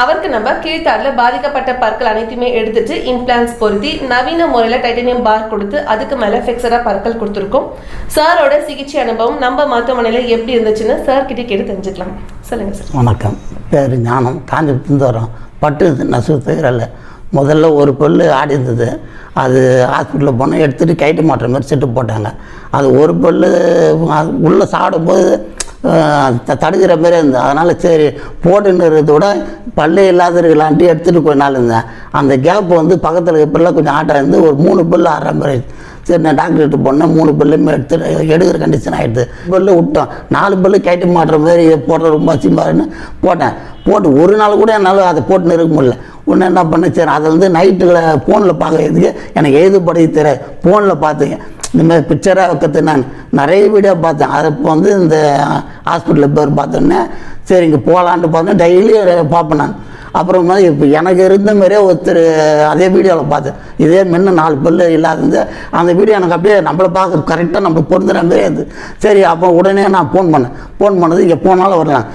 அவருக்கு நம்ம கீழ்த்தாடில் பாதிக்கப்பட்ட பற்கள் அனைத்தையுமே எடுத்துட்டு இம்ப்ளான்ஸ் பொருத்தி நவீன முறையில் டைட்டனியம் பார் கொடுத்து அதுக்கு மேலே ஃபிக்ஸடாக பற்கள் கொடுத்துருக்கோம். சாரோட சிகிச்சை அனுபவம் நம்ம மருத்துவமனையில் எப்படி இருந்துச்சுன்னு சார் கிட்டே கேட்டு தெரிஞ்சுக்கலாம். சொல்லுங்க சார் வணக்கம். பேர் ஞானம். காஞ்சி வரோம். பட்டு நசுவு முதல்ல ஒரு பொல் ஆடி இருந்தது. அது ஹாஸ்பிட்டலில் போனால் எடுத்துகிட்டு கைட்டு மாட்டுற மாதிரி செட்டு போட்டாங்க. அது ஒரு பொல் உள்ளே சாப்பிடும்போது தடுக்கிற மாதிரி இருந்தது. அதனால் சரி போட்டுன்னு இருக்கிறத விட பல்லு இல்லாத இருக்கலான்ட்டு எடுத்துகிட்டு கொஞ்ச நாள் இருந்தேன். அந்த கேப் வந்து பக்கத்தில் இப்பெல்லாம் கொஞ்சம் ஆட்டம் இருந்து ஒரு மூணு பில்லு ஆடுற மாதிரி. சரி நான் டாக்டர்கிட்ட போனேன். மூணு பில்லுமே எடுத்து எடுக்கிற கண்டிஷன் ஆகிடுது பில்லு விட்டோம். நாலு பில்லு கைட்டு மாட்டுற மாதிரி போடுற ரொம்ப அசிம்பாருன்னு போட்டேன். போட்டு ஒரு நாள் கூட என்னால் அதை போட்டுன்னு இருக்க முடியல. ஒன்று என்ன பண்ணேன்? சரி அதை வந்து நைட்டில் ஃபோனில் பார்க்கறதுக்கு எனக்கு எழுது படையை தெரியாது. ஃபோனில் பார்த்துங்க. இந்த மாதிரி பிக்சராக வைக்கிறது நான் நிறைய வீடியோ பார்த்தேன். அது இப்போ வந்து இந்த ஹாஸ்பிட்டலில் போய் பார்த்தோன்னே சரி இங்கே போகலான்ட்டு பார்த்தேன் டெய்லி பார்ப்பேன் நான். அப்புறமா இப்போ எனக்கு இருந்த மாதிரியே ஒருத்தர் அதே வீடியோவில் பார்த்தேன். இதே முன்ன நாலு பல்லு இல்லாதது அந்த வீடியோ எனக்கு அப்படியே நம்மளை பார்க்க கரெக்டாக நம்மளுக்கு பொருந்துற மாதிரியே அது சரி அப்போ உடனே நான் ஃபோன் பண்ணேன். ஃபோன் பண்ணது இங்கே போனாலும் வரலாம்.